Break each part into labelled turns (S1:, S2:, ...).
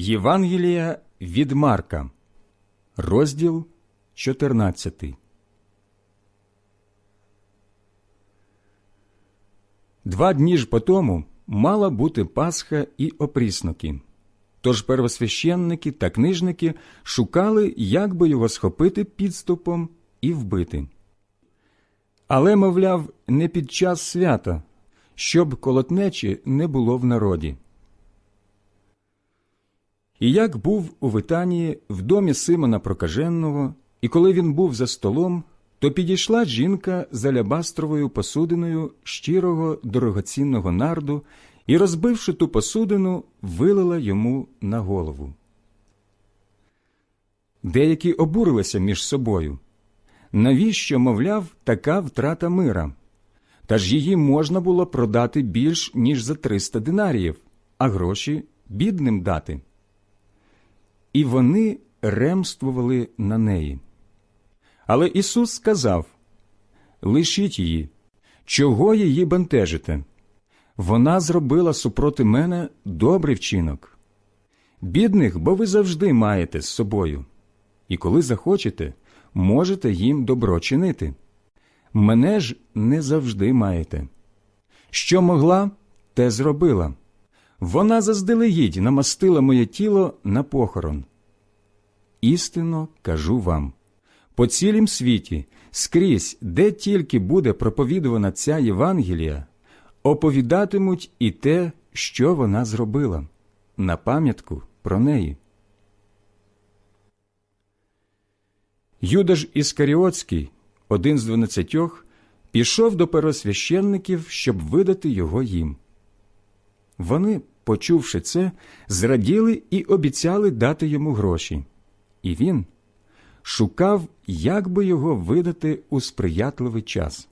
S1: Євангелія від Марка, розділ 14. Два дні ж потому мала бути Пасха і опрісноки. Тож первосвященники та книжники шукали, як би його схопити підступом і вбити. Але, мовляв, не під час свята, щоб колотнечі не було в народі. І як був у Витанії в домі Симона Прокаженого, і коли він був за столом, то підійшла жінка з алябастровою посудиною щирого дорогоцінного нарду і, розбивши ту посудину, вилила йому на голову. Деякі обурилися між собою. Навіщо, мовляв, така втрата мира? Та ж її можна було продати більш, ніж за триста динаріїв, а гроші бідним дати. І вони ремствували на неї. Але Ісус сказав Лишіть її, чого її бентежите? Вона зробила супроти мене добрий вчинок. Бідних, бо ви завжди маєте з собою, і коли захочете, можете їм добро чинити. Мене ж не завжди маєте. Що могла, те зробила. Вона заздалегідь намастила моє тіло на похорон. Істинно кажу вам по цілім світі, скрізь, де тільки буде проповідувана ця Євангелія, оповідатимуть і те, що вона зробила, на пам'ятку про неї. Юда ж Іскаріотський, один з дванадцятьох, пішов до первосвященників, щоб видати його їм. Вони, почувши це, зраділи і обіцяли дати йому гроші. І він шукав, як би його видати у сприятливий час.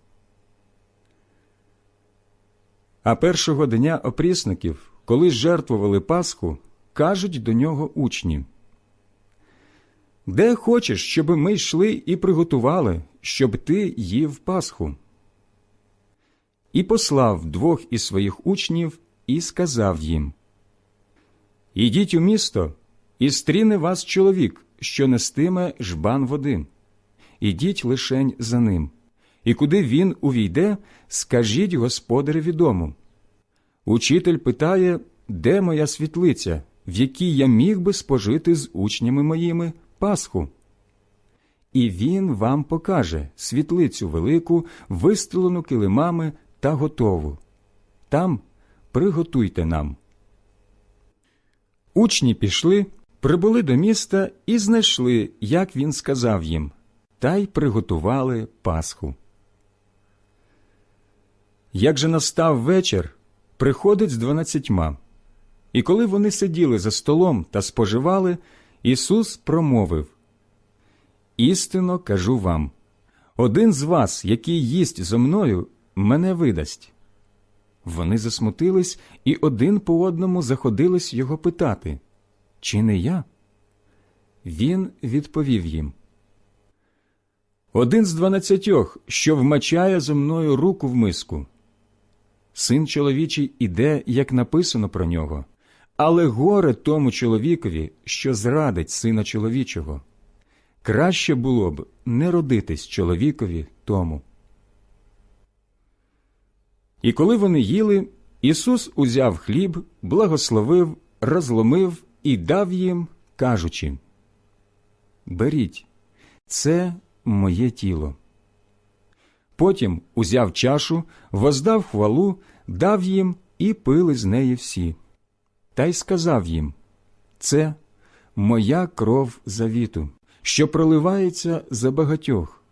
S1: А першого дня опрісників, коли жертвували Пасху, кажуть до нього учні Де хочеш, щоб ми йшли і приготували, щоб ти їв Пасху? І послав двох із своїх учнів і сказав їм Ідіть у місто, і стріне вас чоловік, що нестиме жбан води. Ідіть лишень за ним, і куди він увійде, скажіть господареві дому. Учитель питає, де моя світлиця, в якій я міг би спожити з учнями моїми Пасху. І він вам покаже світлицю велику, вистелену килимами та готову. Там приготуйте нам. Учні пішли, прибули до міста і знайшли, як він сказав їм, та й приготували Пасху. Як же настав вечір, приходить з дванадцятьма. І коли вони сиділи за столом та споживали, Ісус промовив Істинно кажу вам один з вас, який їсть зо мною, мене видасть. Вони засмутились і один по одному заходились його питати Чи не я? Він відповів їм Один з дванадцятьох, що вмачає зо мною руку в миску. Син чоловічий іде, як написано про нього, але горе тому чоловікові, що зрадить сина чоловічого. Краще було б не родитись чоловікові тому. І коли вони їли, Ісус узяв хліб, благословив, розломив і дав їм, кажучи Беріть, це моє тіло. Потім узяв чашу, воздав хвалу, дав їм і пили з неї всі. Та й сказав їм Це моя кров завіту, що проливається за багатьох.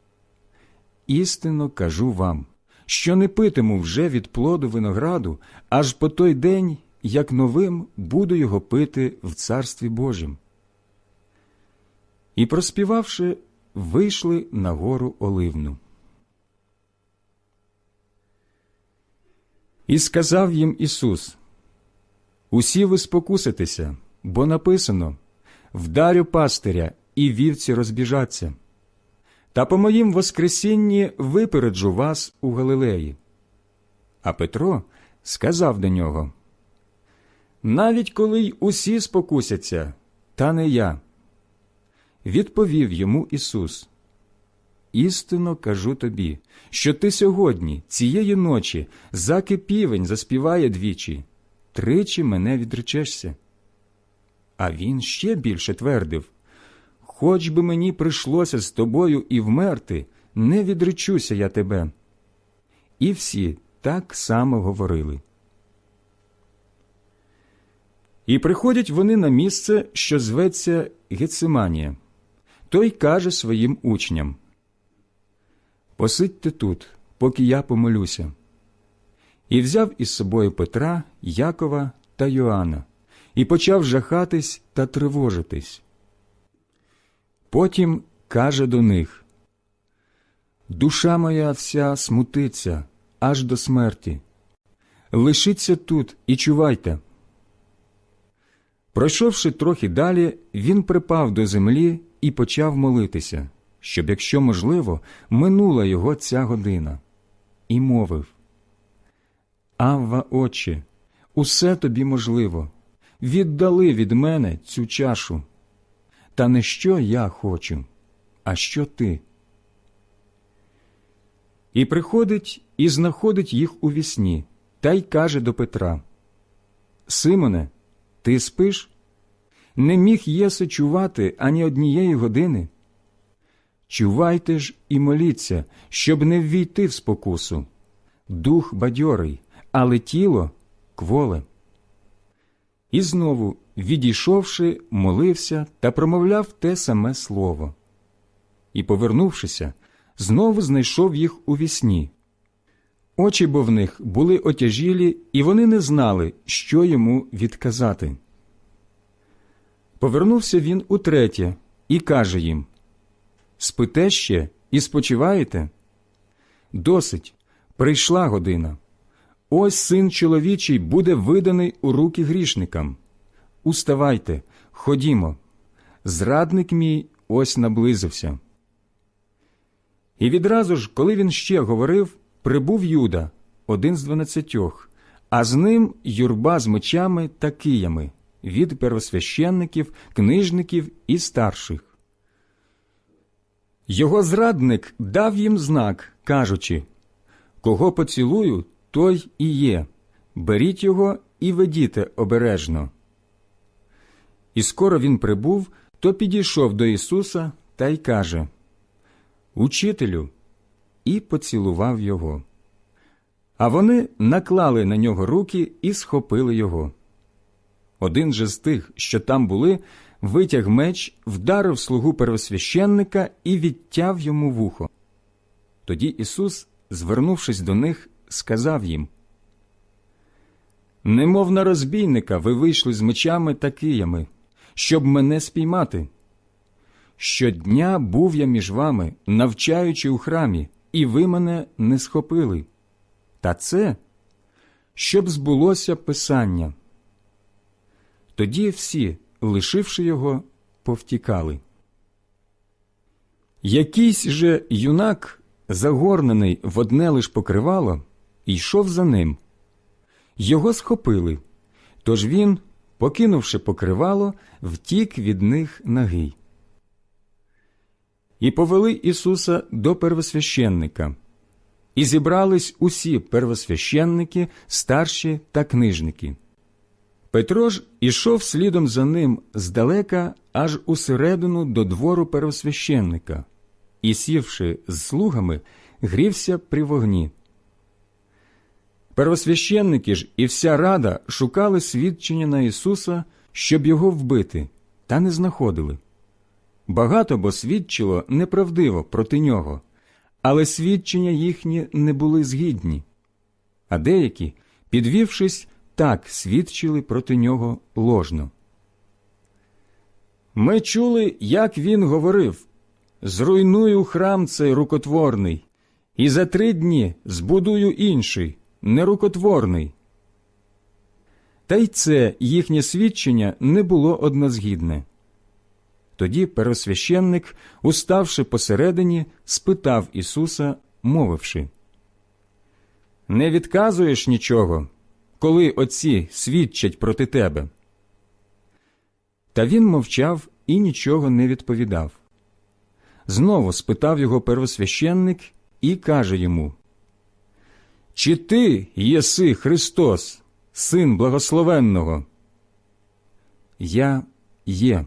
S1: Істинно кажу вам, що не питиму вже від плоду винограду, аж по той день, як новим буду його пити в Царстві Божім. І, проспівавши, вийшли на гору Оливну. І сказав їм Ісус Усі ви спокуситеся, бо написано Вдарю пастиря, і вівці розбіжаться. Та по моїм Воскресінні випереджу вас у Галилеї. А Петро сказав до нього навіть коли й усі спокусяться, та не я. Відповів йому Ісус. Істинно кажу тобі, що ти сьогодні, цієї ночі, заки півень заспіває двічі, тричі мене відречешся. А він ще більше твердив Хоч би мені прийшлося з тобою і вмерти, не відречуся я тебе. І всі так само говорили. І приходять вони на місце, що зветься Гециманія. Той каже своїм учням Посидьте тут, поки я помолюся. І взяв із собою Петра, Якова та Йоанна, і почав жахатись та тривожитись. Потім каже до них Душа моя вся смутиться аж до смерті. Лишіться тут і чувайте. Пройшовши трохи далі, він припав до землі і почав молитися, щоб, якщо можливо, минула його ця година, і мовив Авва, Отче, усе тобі можливо, віддали від мене цю чашу. Та не що я хочу, а що ти. І приходить і знаходить їх у вісні, та й каже до Петра Симоне, ти спиш? Не міг єси чувати ані однієї години? Чувайте ж і моліться, щоб не ввійти в спокусу. Дух бадьорий, але тіло кволе. І знову, відійшовши, молився та промовляв те саме слово. І, повернувшися, знову знайшов їх у вісні. Очі бо в них були отяжілі, і вони не знали, що йому відказати. Повернувся він утретє і каже їм Спите ще і спочиваєте? Досить, прийшла година. Ось син чоловічий буде виданий у руки грішникам. Уставайте, ходімо. Зрадник мій ось наблизився. І відразу ж, коли він ще говорив, прибув Юда, один з дванадцятьох, а з ним юрба з мечами та киями від первосвященників, книжників і старших. Його зрадник дав їм знак, кажучи Кого поцілую, той і є. Беріть його і ведіте обережно. І скоро він прибув, то підійшов до Ісуса та й каже Учителю, і поцілував його. А вони наклали на нього руки і схопили його. Один же з тих, що там були, витяг меч, вдарив слугу первосвященника і відтяв йому вухо. Тоді Ісус, звернувшись до них, сказав їм Немов на розбійника ви вийшли з мечами та киями, щоб мене спіймати. Щодня був я між вами, навчаючи у храмі, і ви мене не схопили. Та це, щоб збулося Писання. Тоді всі, лишивши його, повтікали. Якийсь же юнак, загорнений в одне лиш покривало, йшов за ним. Його схопили, тож він, покинувши покривало, втік від них нагий. І повели Ісуса до первосвященника. І зібрались усі первосвященники, старші та книжники. Петро ж ішов слідом за ним здалека аж усередину до двору первосвященника і, сівши з слугами, грівся при вогні. Первосвященники ж і вся рада шукали свідчення на Ісуса, щоб його вбити, та не знаходили. Багато бо свідчило неправдиво проти нього, але свідчення їхні не були згідні. А деякі, підвівшись, так свідчили проти нього ложно. Ми чули, як він говорив Зруйную храм цей рукотворний, і за три дні збудую інший, нерукотворний. Та й це їхнє свідчення не було однозгідне. Тоді первосвященник, уставши посередині, спитав Ісуса, мовивши Не відказуєш нічого, коли отці свідчать проти тебе? Та він мовчав і нічого не відповідав. Знову спитав його первосвященник і каже йому Чи ти єси Христос, Син благословенного? Я є,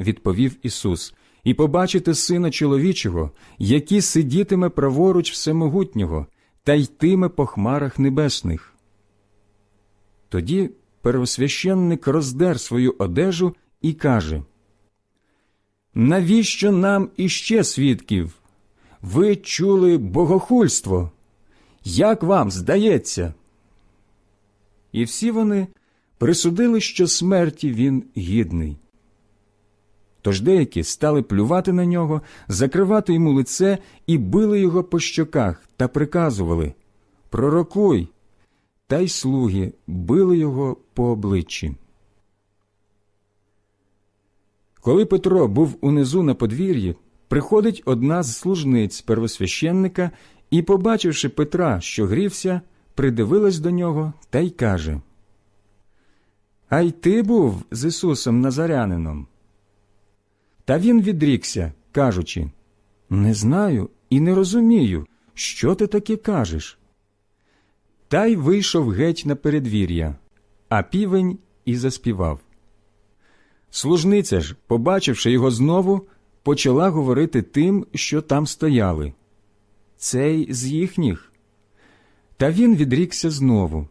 S1: відповів Ісус, і побачите Сина чоловічого, який сидітиме праворуч Всемогутнього та йтиме по хмарах небесних. Тоді первосвященник роздер свою одежу і каже Навіщо нам іще свідків? Ви чули богохульство? Як вам здається? І всі вони присудили, що смерті він гідний. Тож деякі стали плювати на нього, закривати йому лице і били його по щоках та приказували Пророкуй. Та й слуги били його по обличчі. Коли Петро був унизу на подвір'ї, приходить одна з служниць первосвященника і, побачивши Петра, що грівся, придивилась до нього та й каже А й ти був з Ісусом Назарянином. Та він відрікся, кажучи Не знаю і не розумію, що ти таке кажеш. Та й вийшов геть на передвір'я, а півень і заспівав. Служниця ж, побачивши його знову, почала говорити тим, що там стояли. Цей з їхніх. Та він відрікся знову.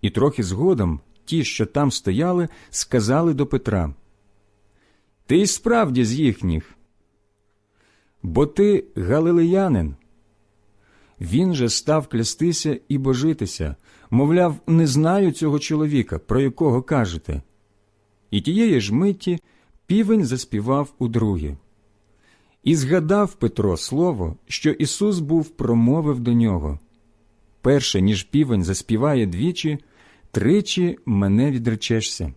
S1: І трохи згодом ті, що там стояли, сказали до Петра Ти й справді з їхніх. Бо ти галилеянин. Він же став клястися і божитися, мовляв, не знаю цього чоловіка, про якого кажете. І тієї ж миті півень заспівав удруге. І згадав Петро слово, що Ісус був промовив до нього перше, ніж півень заспіває двічі, тричі мене відречешся,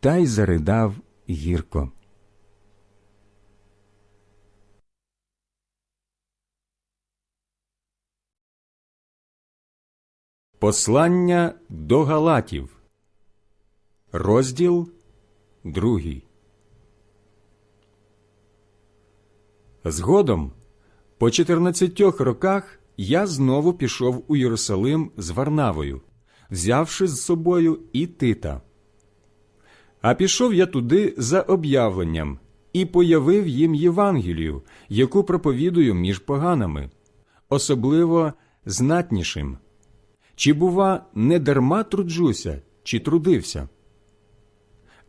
S1: та й заридав гірко. Послання до Галатів, розділ другий. Згодом, по чотирнадцятьох роках, я знову пішов у Єрусалим з Варнавою, взявши з собою і Тита. А пішов я туди за об'явленням і появив їм Євангелію, яку проповідую між поганами, особливо знатнішим. Чи, бува, не дарма труджуся, чи трудився?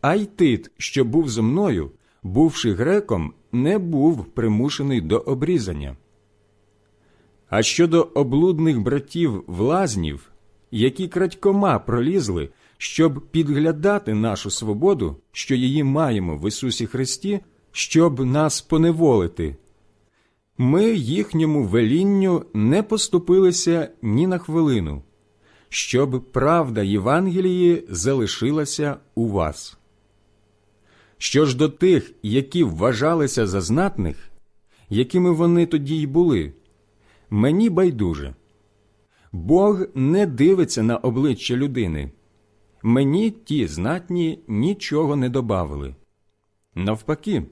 S1: А й тит, що був зо мною, бувши греком, не був примушений до обрізання. А щодо облудних братів влазнів, які крадькома пролізли, щоб підглядати нашу свободу, що її маємо в Ісусі Христі, щоб нас поневолити, ми їхньому велінню не поступилися ні на хвилину щоб правда Євангелії залишилася у вас. Що ж до тих, які вважалися за знатних, якими вони тоді й були, мені байдуже. Бог не дивиться на обличчя людини. Мені ті знатні нічого не добавили. Навпаки,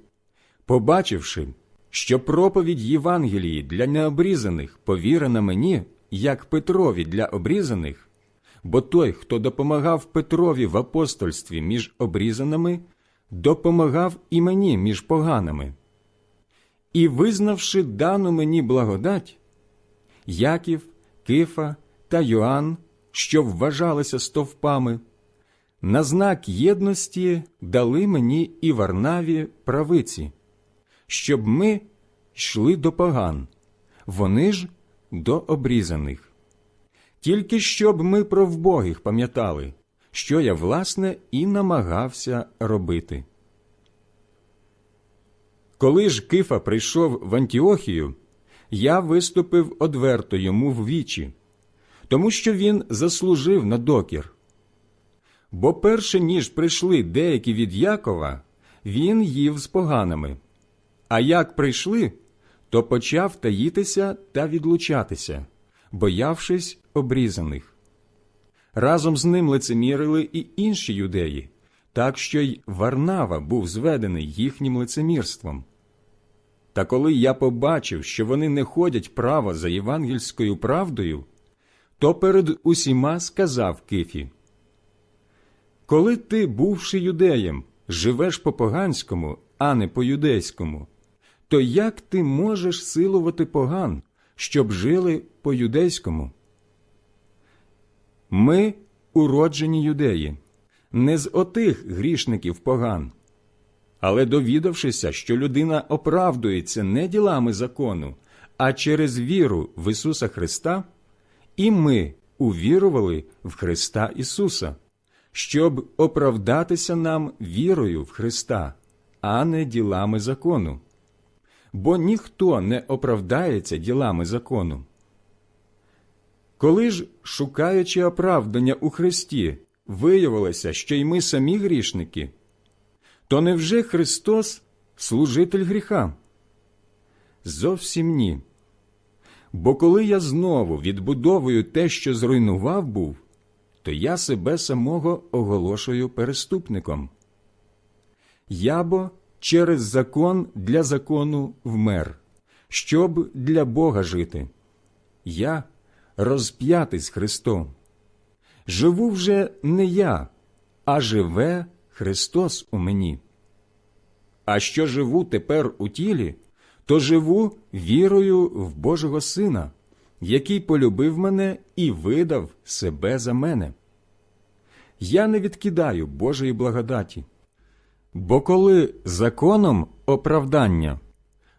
S1: побачивши, що проповідь Євангелії для необрізаних повірена мені, як Петрові для обрізаних, бо той, хто допомагав Петрові в апостольстві між обрізаними, допомагав і мені між поганими. І, визнавши дану мені благодать, Яків, Кифа та Йоанн, що вважалися стовпами, на знак єдності дали мені і Варнаві правиці, щоб ми йшли до поган, вони ж до обрізаних тільки щоб ми про вбогих пам'ятали, що я, власне, і намагався робити. Коли ж Кифа прийшов в Антіохію, я виступив одверто йому в вічі, тому що він заслужив на докір. Бо перше ніж прийшли деякі від Якова, він їв з поганими, а як прийшли, то почав таїтися та відлучатися боявшись обрізаних. Разом з ним лицемірили і інші юдеї, так що й Варнава був зведений їхнім лицемірством. Та коли я побачив, що вони не ходять право за євангельською правдою, то перед усіма сказав Кифі Коли ти, бувши юдеєм, живеш по поганському, а не по юдейському, то як ти можеш силувати поган, щоб жили по юдейському? Ми уроджені юдеї, не з отих грішників поган. Але довідавшися, що людина оправдується не ділами закону, а через віру в Ісуса Христа, і ми увірували в Христа Ісуса, щоб оправдатися нам вірою в Христа, а не ділами закону. Бо ніхто не оправдається ділами закону. Коли ж, шукаючи оправдання у Христі, виявилося, що й ми самі грішники, то невже Христос служитель гріха? Зовсім ні. Бо коли я знову відбудовую те, що зруйнував був, то я себе самого оголошую переступником. Я бо через закон для закону вмер, щоб для Бога жити. Я розп'ятий з Христом. Живу вже не я, а живе Христос у мені. А що живу тепер у тілі, то живу вірою в Божого Сина, який полюбив мене і видав себе за мене. Я не відкидаю Божої благодаті. Бо коли законом оправдання,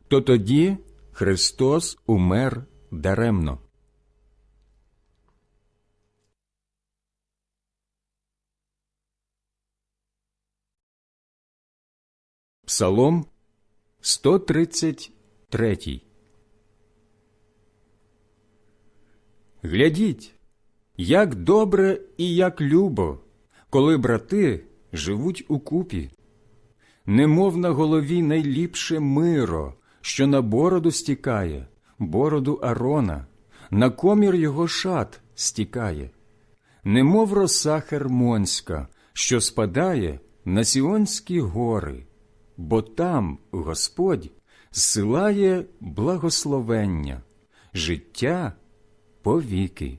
S1: то тоді Христос умер даремно. Псалом 133 Глядіть, як добре і як любо, коли брати живуть укупі. Немов на голові найліпше миро, що на бороду стікає, бороду Арона, на комір його шат стікає, немов роса Хермонська, що спадає на Сіонські гори бо там Господь зсилає благословення, життя повіки.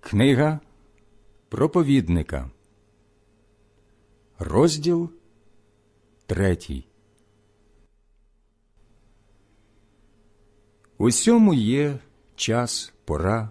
S1: Книга проповідника, розділ третій. Усьому є час, пора,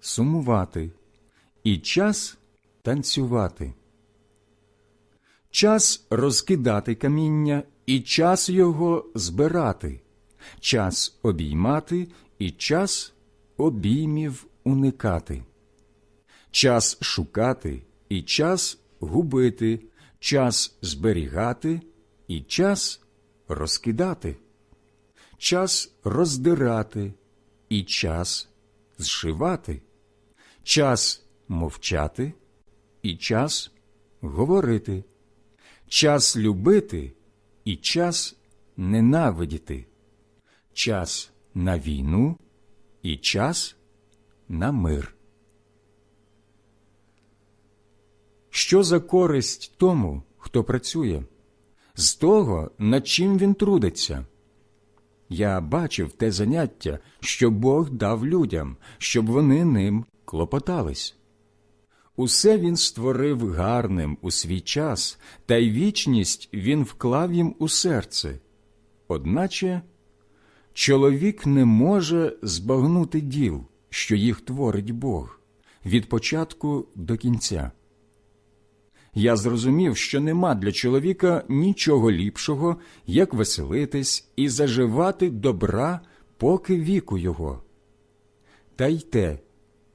S1: сумувати, і час танцювати, час розкидати каміння, і час його збирати, час обіймати і час обіймів уникати, час шукати і час губити, час зберігати і час розкидати, час роздирати і час зшивати час мовчати і час говорити, час любити і час ненавидіти, час на війну і час на мир. Що за користь тому, хто працює, з того, над чим він трудиться? Я бачив те заняття, що Бог дав людям, щоб вони ним клопотались. Усе він створив гарним у свій час, та й вічність він вклав їм у серце. Одначе чоловік не може збагнути діл, що їх творить Бог, від початку до кінця. я зрозумів, що нема для чоловіка нічого ліпшого, як веселитись і заживати добра, поки віку його. Та й те,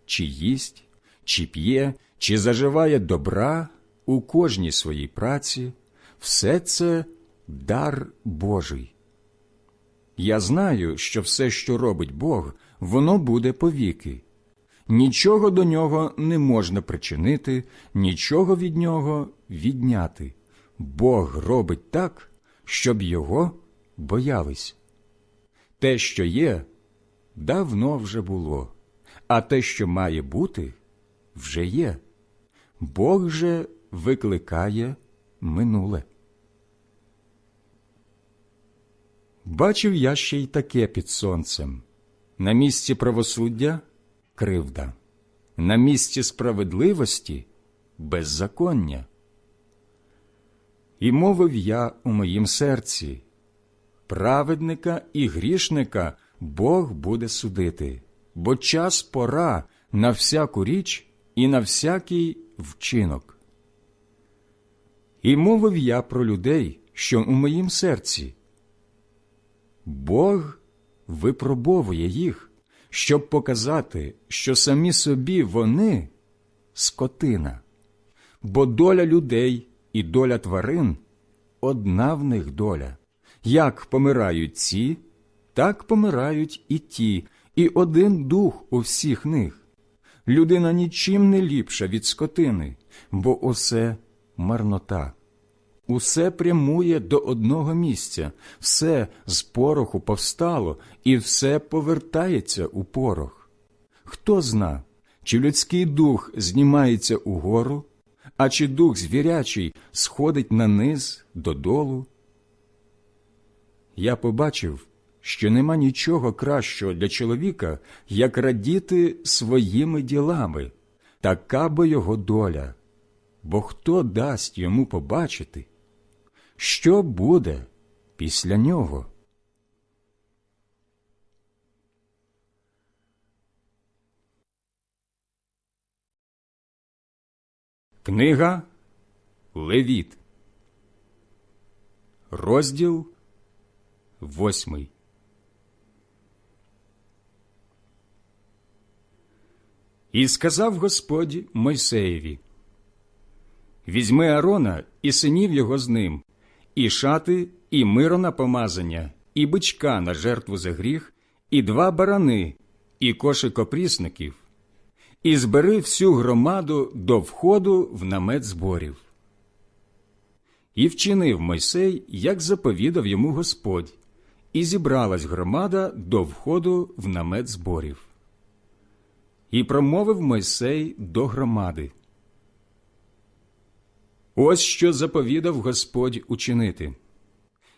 S1: чи їсть, чи п'є, чи заживає добра у кожній своїй праці, все це дар Божий. Я знаю, що все, що робить Бог, воно буде повіки. Нічого до нього не можна причинити, нічого від нього відняти. Бог робить так, щоб його боялись. Те, що є, давно вже було, а те, що має бути, вже є. Бог же викликає минуле. Бачив я ще й таке під сонцем на місці правосуддя кривда, на місці справедливості беззаконня. І мовив я у моїм серці праведника і грішника Бог буде судити, бо час пора на всяку річ і на всякий вчинок. І мовив я про людей, що у моїм серці. Бог випробовує їх, щоб показати, що самі собі вони скотина, бо доля людей і доля тварин одна в них доля. Як помирають ці, так помирають і ті, і один дух у всіх них. Людина нічим не ліпша від скотини, бо усе марнота. Усе прямує до одного місця, все з пороху повстало, і все повертається у порох. Хто зна, чи людський дух знімається угору, а чи дух звірячий сходить на низ додолу? Я побачив, що нема нічого кращого для чоловіка, як радіти своїми ділами, така би його доля. Бо хто дасть йому побачити? Що буде після нього? Книга Левіт, розділ восьмий. І сказав Господь Мойсеєві Візьми Арона і синів його з ним, і шати, і миро на помазання, і бичка на жертву за гріх, і два барани, і кошик опрісників, і збери всю громаду до входу в намет зборів. І вчинив Мойсей, як заповідав йому Господь, і зібралась громада до входу в намет зборів. І промовив Мойсей до громади. Ось що заповідав Господь учинити.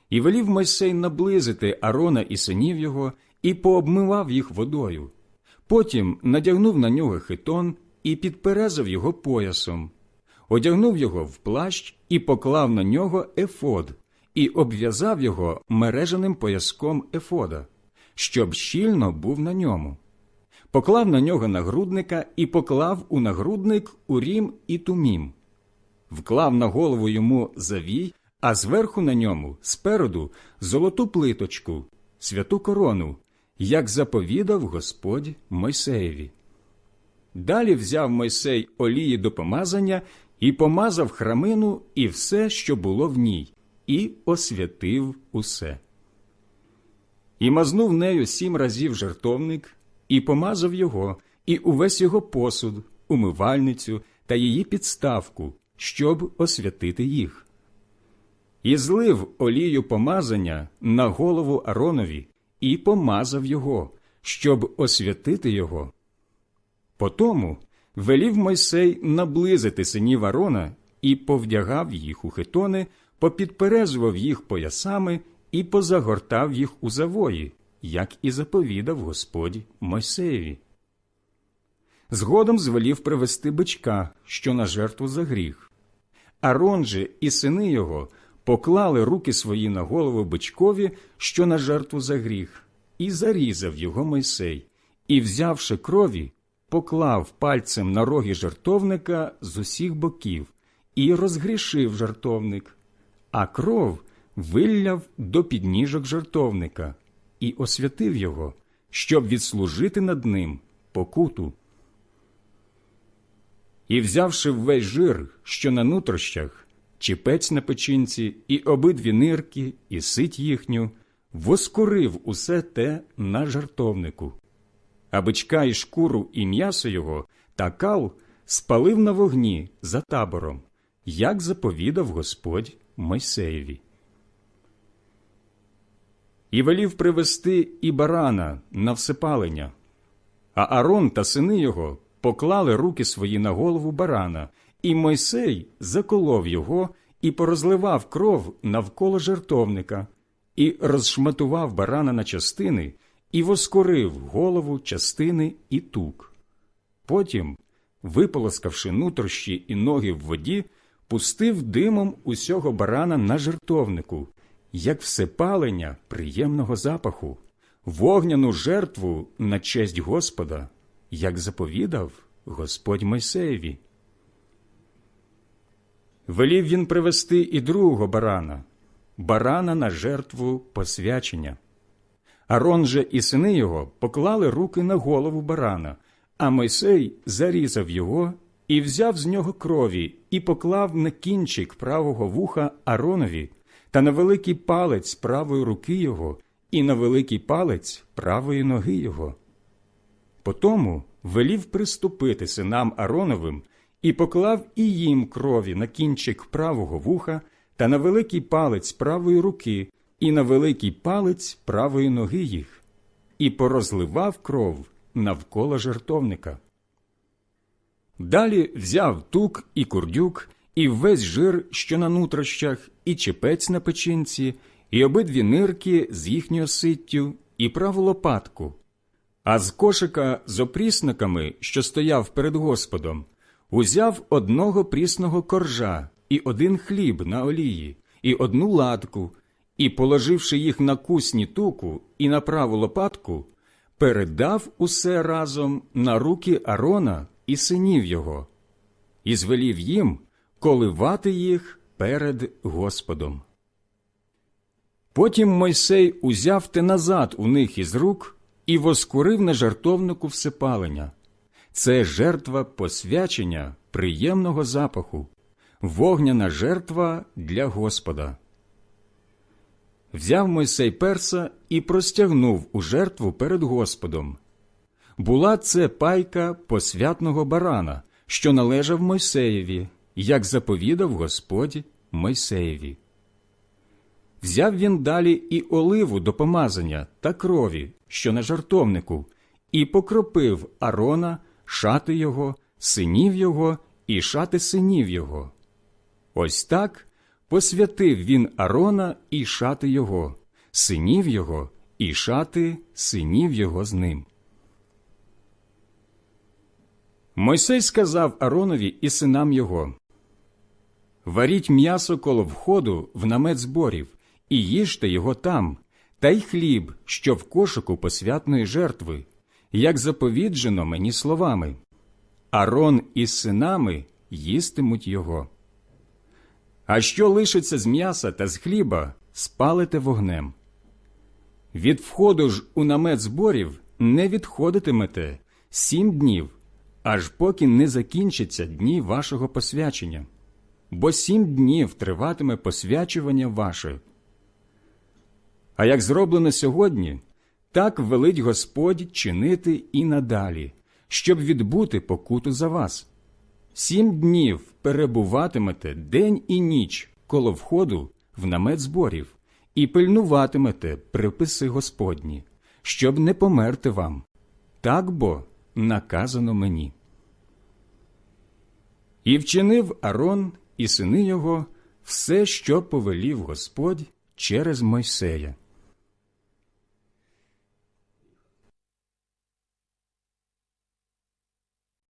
S1: І велів Мойсей наблизити Арона і синів його, і пообмивав їх водою. Потім надягнув на нього хитон і підперезав його поясом, одягнув його в плащ і поклав на нього ефод, і обв'язав його мережаним пояском ефода, щоб щільно був на ньому. Поклав на нього нагрудника і поклав у нагрудник урім і тумім вклав на голову йому завій, а зверху на ньому, спереду, золоту плиточку, святу корону, як заповідав Господь Мойсеєві. Далі взяв Мойсей олії до помазання і помазав храмину і все, що було в ній, і освятив усе. І мазнув нею сім разів жертовник, і помазав його, і увесь його посуд, умивальницю та її підставку, щоб освятити їх. І злив олію помазання на голову Аронові і помазав його, щоб освятити його. Потому велів Мойсей наблизити синів Арона і повдягав їх у хитони, попідперезував їх поясами і позагортав їх у завої, як і заповідав Господь Мойсеєві. Згодом звелів привести бичка, що на жертву за гріх. Арон же і сини його поклали руки свої на голову бичкові, що на жертву за гріх, і зарізав його Мойсей, і, взявши крові, поклав пальцем на роги жертовника з усіх боків і розгрішив жартовник, а кров вилляв до підніжок жартовника і освятив його, щоб відслужити над ним покуту. І, взявши весь жир, що на нутрощах, чіпець на печінці, і обидві нирки, і сить їхню, воскурив усе те на жартовнику. А бичка і шкуру і м'ясо його та кал спалив на вогні за табором, як заповідав Господь Мойсеєві. І велів привести і барана на всепалення, а Арон та сини його поклали руки свої на голову барана, і Мойсей заколов його і порозливав кров навколо жертовника, і розшматував барана на частини, і воскорив голову, частини і тук. Потім, виполоскавши нутрощі і ноги в воді, пустив димом усього барана на жертовнику, як всепалення приємного запаху, вогняну жертву на честь Господа, як заповідав Господь Мойсеєві. Велів він привести і другого барана, барана на жертву посвячення. Арон же і сини його поклали руки на голову барана, а Мойсей зарізав його і взяв з нього крові і поклав на кінчик правого вуха Аронові та на великий палець правої руки його і на великий палець правої ноги його. Потому велів приступити синам Ароновим і поклав і їм крові на кінчик правого вуха та на великий палець правої руки і на великий палець правої ноги їх, і порозливав кров навколо жертовника. Далі взяв тук і курдюк, і весь жир, що на нутрощах, і чепець на печінці, і обидві нирки з їхньою ситтю, і праву лопатку. А з кошика з опрісниками, що стояв перед Господом, узяв одного прісного коржа і один хліб на олії, і одну ладку, і, положивши їх на кусні туку і на праву лопатку, передав усе разом на руки Арона і синів його, і звелів їм коливати їх перед Господом. Потім Мойсей узяв те назад у них із рук і воскурив на жартовнику всепалення. Це жертва посвячення приємного запаху, вогняна жертва для Господа. Взяв Мойсей перса і простягнув у жертву перед Господом. Була це пайка посвятного барана, що належав Мойсеєві, як заповідав Господь Мойсеєві. Взяв він далі і оливу до помазання та крові, що на жартовнику, і покропив Арона, шати його, синів його і шати синів його. Ось так посвятив він Арона і шати його, синів його і шати синів його з ним. Мойсей сказав Аронові і синам його Варіть м'ясо коло входу в намет зборів, і їжте його там, та й хліб, що в кошику посвятної жертви, як заповіджено мені словами. Арон із синами їстимуть його. А що лишиться з м'яса та з хліба, спалите вогнем. Від входу ж у намет зборів не відходитимете сім днів, аж поки не закінчаться дні вашого посвячення, бо сім днів триватиме посвячування ваше. А як зроблено сьогодні, так велить Господь чинити і надалі, щоб відбути покуту за вас. Сім днів перебуватимете день і ніч коло входу в намет зборів і пильнуватимете приписи Господні, щоб не померти вам. Так бо наказано мені. І вчинив Арон і сини його все, що повелів Господь через Мойсея.